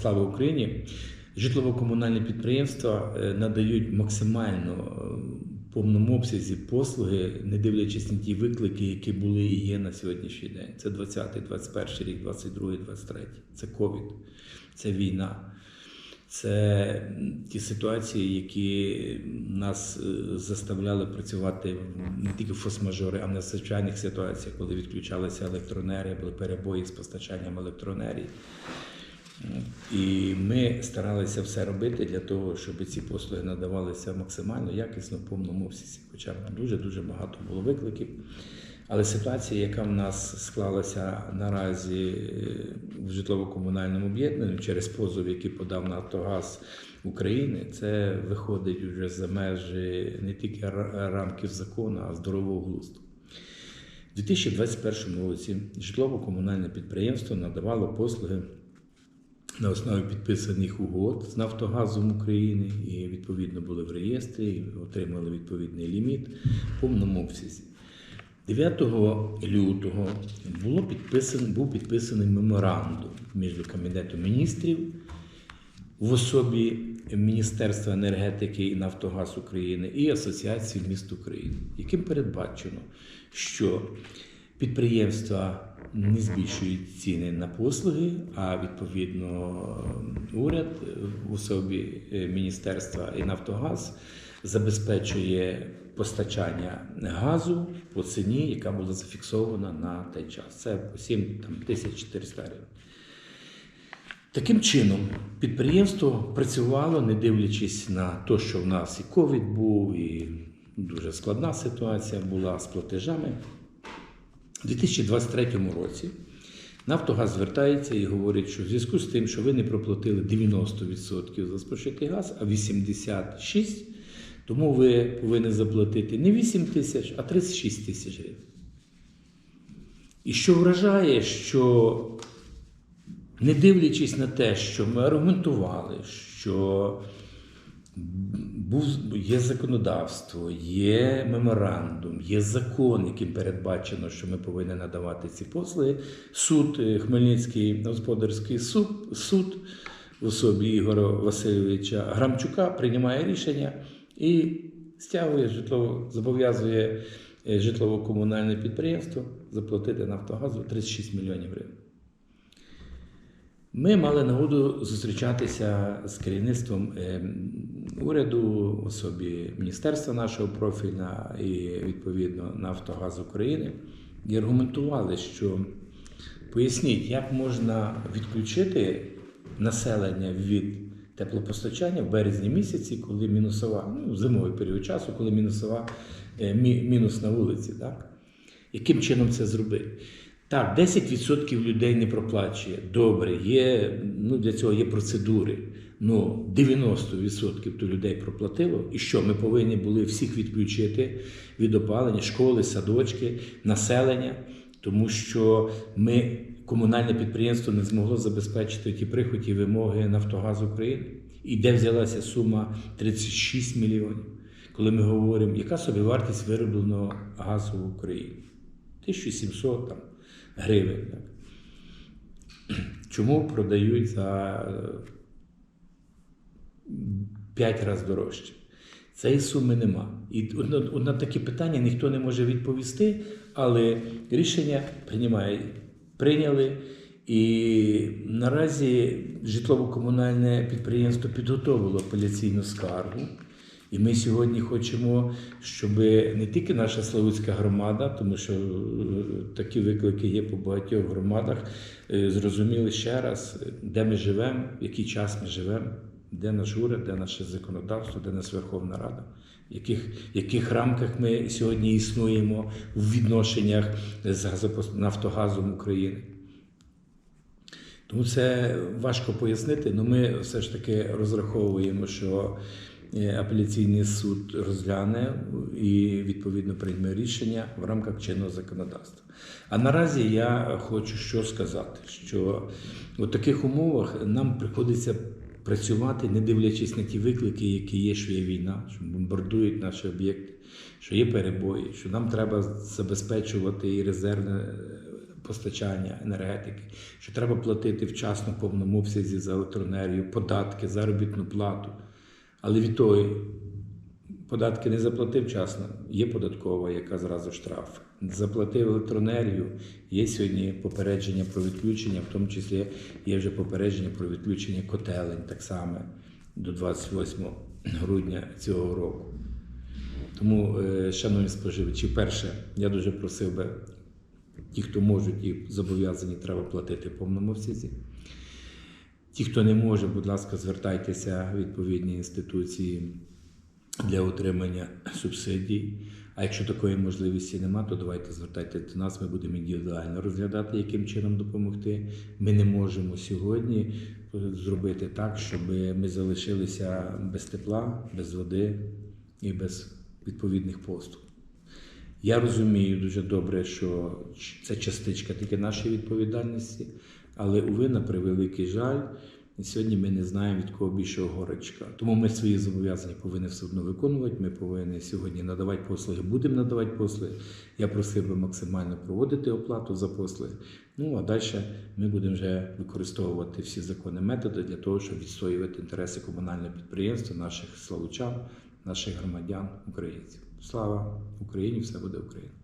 Слава Україні! Житлово-комунальні підприємства е, надають максимально е, в повному обсязі послуги, не дивлячись на ті виклики, які були і є на сьогоднішній день. Це 20-й, 21 рік, 22-й, 23-й. Це ковід, це війна. Це ті ситуації, які нас е, заставляли працювати не тільки в форс-мажори, а в надзвичайних ситуаціях, коли відключалася електроенергія, були перебої з постачанням електроенергії. І ми старалися все робити для того, щоб ці послуги надавалися максимально якісно в повному обсязі. Хоча дуже дуже багато було викликів. Але ситуація, яка в нас склалася наразі е, в житлово-комунальному об'єднанні через позов, який подав Нафтогаз України, це виходить вже за межі не тільки рамків закону, а здорового глузду. У 2021 році житлово-комунальне підприємство надавало послуги на основі підписаних угод з Нафтогазом України і відповідно були в реєстрі, і отримали відповідний ліміт в повному обсязі. 9 лютого було підписан, був підписаний меморандум між Кабінетом міністрів в особі Міністерства енергетики і Нафтогаз України і Асоціації міст України, яким передбачено, що підприємства не збільшують ціни на послуги, а відповідно уряд в особі е, Міністерства і Нафтогаз забезпечує постачання газу по ціні, яка була зафіксована на той час. Це по 7 там, 1400 гривень. Таким чином, підприємство працювало, не дивлячись на те, що в нас і ковід був, і дуже складна ситуація була з платежами. У 2023 році Нафтогаз звертається і говорить, що в зв'язку з тим, що ви не проплатили 90% за спожитий газ, а 86%, тому ви повинні заплатити не 8 тисяч, а 36 тисяч гривень. І що вражає, що не дивлячись на те, що ми аргументували, що був, є законодавство, є меморандум, є закон, яким передбачено, що ми повинні надавати ці послуги. Суд, е, Хмельницький господарський суд, суд в особі Ігоря Васильовича Грамчука приймає рішення і стягує житлово, зобов'язує е, житлово-комунальне підприємство заплатити Нафтогазу 36 мільйонів гривень. Ми мали нагоду зустрічатися з керівництвом е, уряду, особі міністерства нашого профільна і відповідно Нафтогаз України, і аргументували, що поясніть, як можна відключити населення від теплопостачання в березні місяці, коли мінусова, ну, зимовий період часу, коли мінусова е, мі- мінус на вулиці. Так? Яким чином це зробити? Так, 10% людей не проплачує. Добре, є, ну, для цього є процедури. Ну, 90% то людей проплатило. І що? Ми повинні були всіх відключити від опалення, школи, садочки, населення, тому що ми, комунальне підприємство, не змогло забезпечити ті приході вимоги Нафтогазу України. І де взялася сума 36 мільйонів, коли ми говоримо, яка собі вартість виробленого газу в Україні? 1700 там, гривень. Чому продають за 5 разів дорожче? Цієї суми нема. І на- такі питання ніхто не може відповісти, але рішення приймає, прийняли. І наразі житлово-комунальне підприємство підготовило апеляційну скаргу. І ми сьогодні хочемо, щоб не тільки наша Славутська громада, тому що е, такі виклики є по багатьох громадах, е, зрозуміли ще раз, де ми живемо, в який час ми живемо, де наш уряд, де наше законодавство, де наша Верховна Рада, в яких, в яких рамках ми сьогодні існуємо в відношеннях з Нафтогазом України. Тому це важко пояснити, але ми все ж таки розраховуємо, що е, апеляційний суд розгляне і відповідно прийме рішення в рамках чинного законодавства. А наразі я хочу що сказати, що у таких умовах нам приходиться працювати, не дивлячись на ті виклики, які є, що є війна, що бомбардують наші об'єкти, що є перебої, що нам треба забезпечувати і резервне постачання енергетики, що треба платити вчасно повному обсязі за електроенергію, податки, заробітну плату. Але від того податки не заплатив вчасно, є податкова, яка зразу штраф. Заплатив електроенергію, є сьогодні попередження про відключення, в тому числі є вже попередження про відключення котелень так само до 28 грудня цього року. Тому, е, шановні споживачі, перше, я дуже просив би, ті, хто можуть і зобов'язані, треба платити повному обсязі. Ті, хто не може, будь ласка, звертайтеся в відповідні інституції для отримання субсидій. А якщо такої можливості немає, то давайте звертайтеся до нас, ми будемо індивідуально розглядати, яким чином допомогти. Ми не можемо сьогодні зробити так, щоб ми залишилися без тепла, без води і без відповідних послуг. Я розумію дуже добре, що це частичка тільки нашої відповідальності, але уви, на превеликий жаль, сьогодні ми не знаємо від кого більшого горечка. Тому ми свої зобов'язання повинні все одно виконувати. Ми повинні сьогодні надавати послуги, будемо надавати послуги. Я просив би максимально проводити оплату за послуги. Ну а далі ми будемо вже використовувати всі законні методи для того, щоб відстоювати інтереси комунального підприємства, наших славучан, наших громадян, українців. Слава Україні! Все буде Україна!